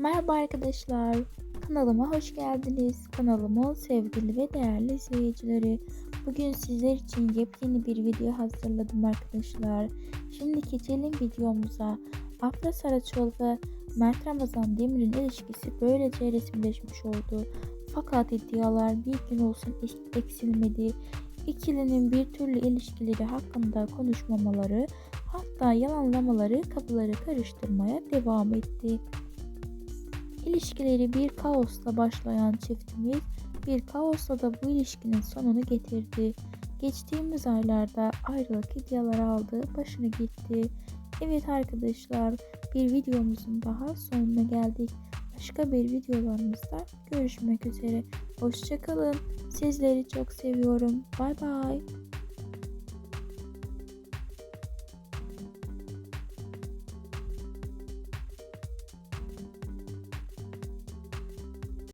Merhaba arkadaşlar. Kanalıma hoş geldiniz. Kanalımın sevgili ve değerli izleyicileri. Bugün sizler için yepyeni bir video hazırladım arkadaşlar. Şimdi geçelim videomuza. Afra Saraçoğlu ve Mert Ramazan Demir'in ilişkisi böylece resimleşmiş oldu. Fakat iddialar bir gün olsun ek- eksilmedi. İkilinin bir türlü ilişkileri hakkında konuşmamaları hatta yalanlamaları kapıları karıştırmaya devam etti. İlişkileri bir kaosla başlayan çiftimiz bir kaosla da bu ilişkinin sonunu getirdi. Geçtiğimiz aylarda ayrılık iddiaları aldı, başını gitti. Evet arkadaşlar bir videomuzun daha sonuna geldik. Başka bir videolarımızda görüşmek üzere. Hoşçakalın. Sizleri çok seviyorum. Bay bay.